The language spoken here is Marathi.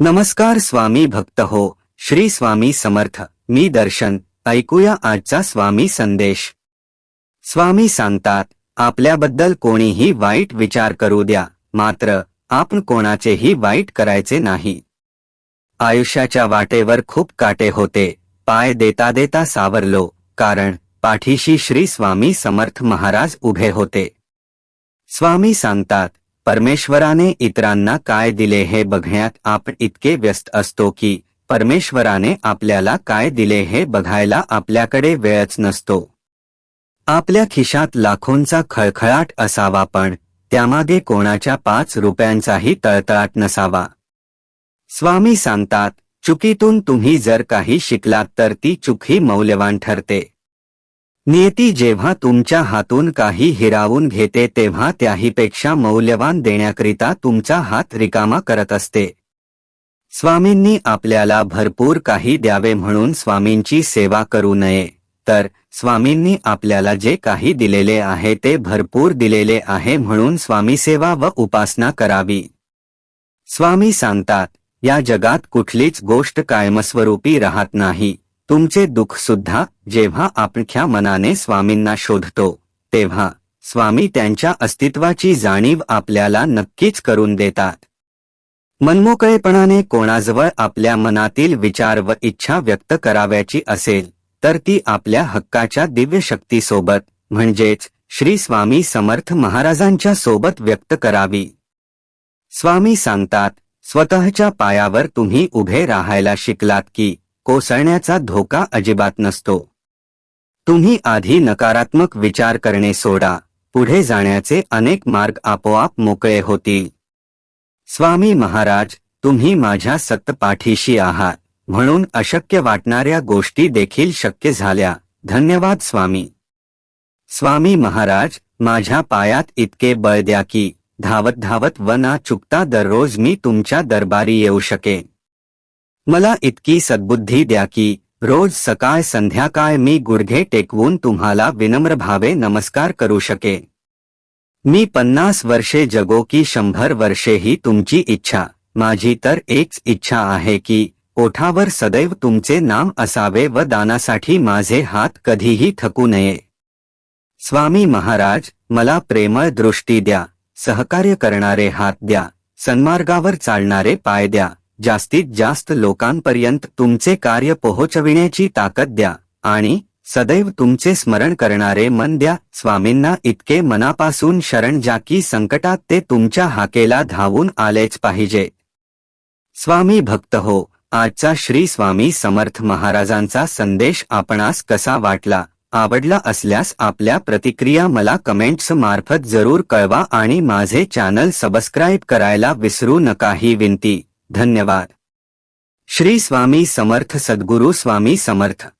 नमस्कार स्वामी भक्त हो श्री स्वामी समर्थ मी दर्शन ऐकूया आजचा स्वामी संदेश. स्वामी सांगतात आपल्याबद्दल कोणीही वाईट विचार करू द्या मात्र आपण कोणाचेही वाईट करायचे नाही. आयुष्याच्या वाटेवर खूप काटे होते पाय देता देता सावरलो कारण पाठीशी श्री स्वामी समर्थ महाराज उभे होते. स्वामी सांगतात परमेश्वराने इतरांना काय दिले हे बघण्यात आपण इतके व्यस्त असतो की परमेश्वराने आपल्याला काय दिले हे बघायला आपल्याकडे वेळच नसतो. आपल्या खिशात लाखोंचा खळखळाट असावा पण त्यामागे कोणाच्या पाच रुपयांचाही तळतळाट नसावा. स्वामी सांगतात चुकीतून तुम्ही जर काही शिकलात तर ती चुकी मौल्यवान ठरते. नियती जेव्हा तुमच्या हातून काही हिरावून घेते तेव्हा त्याहीपेक्षा मौल्यवान देण्याकरिता तुमचा हात रिकामा करत असते. स्वामींनी आपल्याला भरपूर काही द्यावे म्हणून स्वामींची सेवा करू नये. तर स्वामींनी आपल्याला जे काही दिलेले आहे ते भरपूर दिलेले आहे म्हणून स्वामी सेवा व उपासना करावी. स्वामी सांगतात या जगात कुठलीच गोष्ट कायमस्वरूपी राहत नाही. तुमचे दुःख सुद्धा जेव्हा आपख्या मनाने स्वामींना शोधतो तेव्हा स्वामी त्यांच्या अस्तित्वाची जाणीव आपल्याला नक्कीच करून देतात. मनमोकळेपणाने कोणाजवळ आपल्या मनातील विचार व इच्छा व्यक्त कराव्याची असेल तर ती आपल्या हक्काच्या दिव्य शक्तीसोबत म्हणजेच श्री स्वामी समर्थ महाराजांच्या सोबत व्यक्त करावी. स्वामी सांगतात स्वतःच्या पायावर तुम्ही उभे राहायला शिकलात की कोसळण्याचा धोका अजिबात नसतो. तुम्ही आधी नकारात्मक विचार करणे सोडा पुढे जाण्याचे अनेक मार्ग आपोआप मोकळे होतील. स्वामी महाराज तुम्ही माझ्या सत्तपाठीशी आहात म्हणून अशक्य वाटणाऱ्या गोष्टी देखील शक्य झाल्या. धन्यवाद स्वामी. स्वामी महाराज माझ्या पायात इतके बळ द्या की धावत धावत व ना चुकता दररोज मी तुमच्या दरबारी येऊ शकेन. मला इतकी सद्बुद्धी द्या की, रोज सकाळ संध्याकाळ मी गुडघे टेकवून तुम्हाला विनम्र भावे नमस्कार करू शकेन मी पन्नास वर्षे जगो की शंभर वर्षे ही तुमची इच्छा. माझी तर एकच इच्छा आहे की, ओठावर सदैव तुमचे नाम असावे व दानासाठी माझे हात कधीही थकू नये. स्वामी महाराज, मला प्रेमळ दृष्टी द्या. सहकार्य करणारे हात द्या. सन्मार्गावर चालणारे पाय द्या. जास्तीत जास्त लोकांपर्यंत तुमचे कार्य पोहोचविण्याची ताकद द्या आणि सदैव तुमचे स्मरण करणारे मन द्या. स्वामींना इतके मनापासून शरण जा की संकटात ते तुमच्या हाकेला धावून आलेच पाहिजे. स्वामी भक्त हो आजचा श्री स्वामी समर्थ महाराजांचा संदेश आपणास कसा वाटला? आवडला असल्यास आपल्या प्रतिक्रिया मला कमेंट्स मार्फत जरूर कळवा आणि माझे चॅनल सबस्क्राईब करायला विसरू नका ही विनंती. धन्यवाद. श्री स्वामी समर्थ सद्गुरू स्वामी समर्थ.